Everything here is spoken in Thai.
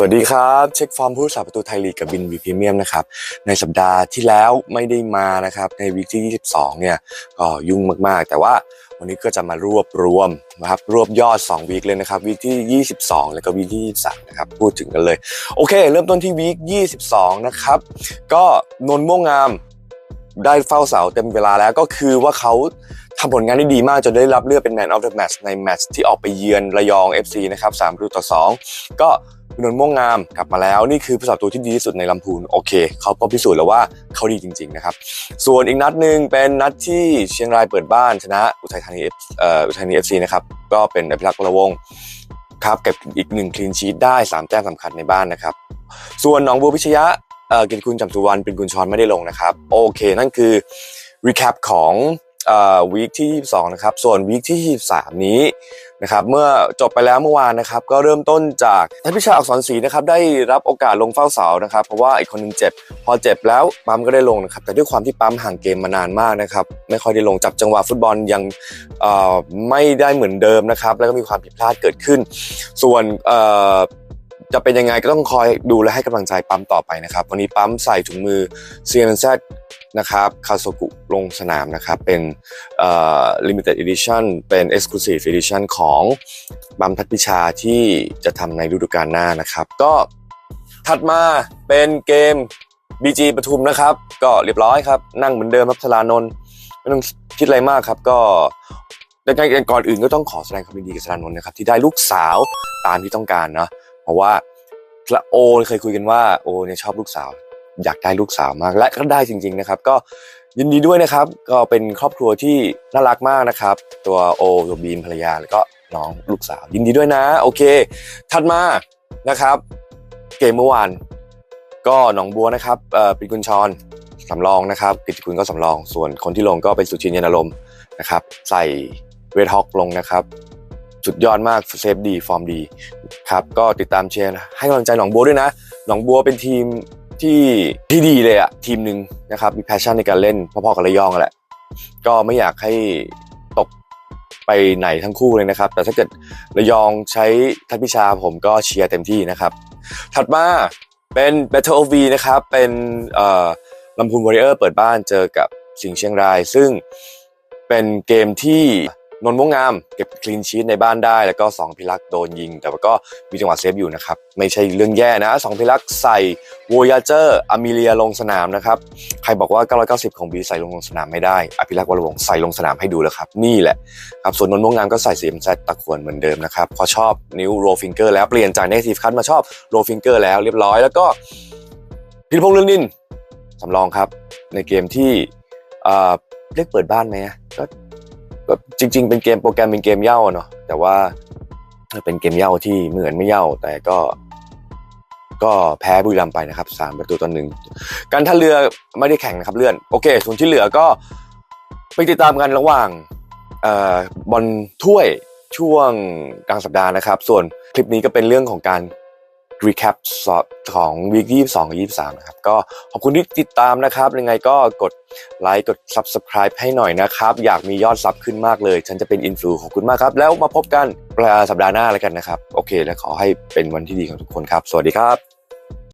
สวัสดีครับเช็คฟอร์มผู้รักษาประตูไทยลีกกับบินวีพรีเมียมนะครับในสัปดาห์ที่แล้วไม่ได้มานะครับในวีคที่ 22 เนี่ยก็ยุ่งมากๆ แต่ว่าวันนี้ก็จะมารวบรวมนะครับรวบยอด 2 วีคเลยนะครับวีคที่ 22 แล้วก็วีคที่ 23 นะครับพูดถึงกันเลย โอเค เริ่มต้นที่วีค 22 นะครับก็นนท์ม่วงงามได้เฝ้าเสาเต็มเวลาแล้วก็คือว่าเขาทำผลงานได้ดีมากจนได้รับเลือกเป็น Man of the Match ในแมตช์ที่ออกไปเยือนระยอง FC นะครับ3ประตูต่อ 2 ก็ นนท์ม่วงงามกลับมาแล้วนี่คือผู้สาประตูที่ดีที่สุดในลำพูนโอเคเขาก็พิสูจน์แล้วว่าเขาดีจริงๆนะครับส่วนอีกนัดหนึ่งเป็นนัดที่เชียงรายเปิดบ้านชนะอุทัยธานีเอ่ออุทัยธานี FC นะครับก็เป็นอภิรักษ์วรวงครับเก็บอีกหนึ่งคลีนชีตได้สามแต้มสำคัญในบ้านนะครับ ส่วนหนองบัวพิชยะเอ่อกียรติคุณจำสุวรรณเป็นกุลชรไม่ได้ลงนะครับ โอเค นั่นคือ recap ของ วีคที่ 22 นะครับ ส่วนวีคที่ 23 นี้นะครับเมื่อจบไปแล้วเมื่อวานนะครับ ก็เริ่มต้นจากท่านพิชาอักษรศรีนะครับได้รับโอกาสลงเฝ้าเสานะครับ เพราะว่าอีกคนหนึงเจ็บ พอเจ็บแล้วปั๊มก็ได้ลงนะครับ แต่ด้วยความที่ปั๊มห่างเกมมานานมากนะครับ ไม่ค่อยได้ลงจับจังหวะฟุตบอลยังไม่ได้เหมือนเดิมนะครับ แล้วก็มีความผิดพลาดเกิดขึ้น ส่วน จะเป็นยังไงก็ต้องคอยดูและให้กำลังใจปั๊มต่อไปนะครับ วันนี้ปั๊มใส่ถุงมือ CMZ นะครับคาโซกุลงสนามนะครับ เป็นเอ่อ limited edition เป็น exclusive edition ของปั๊มทัดพิชาที่จะทำในฤดูกาลหน้านะครับ ก็ถัดมาเป็นเกม BG ปทุมนะครับ ก็เรียบร้อยครับ นั่งเหมือนเดิมครับสลานนท์ไม่ต้องคิดอะไรมากครับก็ดังนั้นก่อนอื่นก็ต้องขอแสดงความยินดีกับสลานนท์นะครับที่ได้ลูกสาวตามที่ต้องการเนาะ ราะว่าละโอเคยคุยกันว่าโอเนี่ยชอบลูกสาว อยากได้ลูกสาวมากและก็ได้จริง ๆนะครับ ก็ยินดีด้วยนะครับ ก็เป็นครอบครัวที่น่ารักมากนะครับ ตัวโอตัวบีมภรรยาแล้วก็น้องลูกสาว ยินดีด้วยนะ โอเค ถัดมานะครับ เกมเมื่อวานก็หนองบัวนะครับเอ่อปิกุลชรสำรองนะครับกิติคุณก็สำรอง ส่วนคนที่ลงก็เป็นสุชินยานารมนะครับ ใส่เวทฮอกลงนะครับสุดยอดมากเซฟดี ฟอร์มดี ครับก็ติดตามเชียร์ให้กำลังใจหนองบัวด้วยนะ หนองบัวเป็นทีมที่ที่ดีเลยอะทีมหนึ่งนะครับมีแพชชั่นในการเล่นพอๆกับระยองแหละ ก็ไม่อยากให้ตกไปไหนทั้งคู่เลยนะครับ แต่ถ้าเกิดระยองใช้ทัพพิชาผมก็เชียร์เต็มที่นะครับ ถัดมาเป็น Battle of V นะครับเป็นลำพูนวอริเออร์เปิดบ้านเจอกับสิงห์เชียงราย ซึ่งเป็นเกมที่ นนม่วงงามเก็บคลีนชีตในบ้านได้ แล้วก็สองพิลักษ์โดนยิง แต่ว่าก็มีจังหวะเซฟอยู่นะครับ ไม่ใช่เรื่องแย่นะสองพิลักษ์ใส่โวยาเจอร์อเมิเลียลงสนามนะครับ ใครบอกว่า 990 ของบีใส่ลงสนามไม่ได้ อภิรักษ์วรวงศ์ใส่ลงสนามให้ดูแล้วครับ นี่แหละครับส่วนนนม่วงงามก็ใส่เสียมแซตตะควรเหมือนเดิมนะครับ พอชอบนิ้วโรฟิงเกอร์แล้วเปลี่ยนจากเนทีฟคัตมาชอบโรฟิงเกอร์แล้วเรียบร้อยแล้วก็พิรพงษ์เรื่องนินสำรองครับ ในเกมที่เอ่อเรียกเปิดบ้านไหมอะก็จริง ๆ เป็นเกมโปรแกรมเป็นเกมเย้าเนาะแต่ว่าเป็นเกมเย้าที่เหมือนไม่เย้าแต่ก็ ก็แพ้บุรีรัมย์ไปนะครับสามประตูต่อหนึ่งการท่าเรือไม่ได้แข่งนะครับเลื่อนโอเค ส่วนที่เหลือก็ไปติดตามกันระหว่างออบอลถ้วยช่วงกลางสัปดาห์นะครับ ส่วนคลิปนี้ก็เป็นเรื่องของการ recap ของวีค22กับ23นะครับก็ขอบคุณที่ติดตามนะครับยังไงก็กดไลค์กด subscribe ให้หน่อยนะครับ อยากมียอดซับขึ้นมากเลย ฉันจะเป็นอินฟลูขอบคุณมากครับ แล้วมาพบกันสัปดาห์หน้าแล้วกันนะครับ โอเค และขอให้เป็นวันที่ดีของทุกคนครับ สวัสดีครับ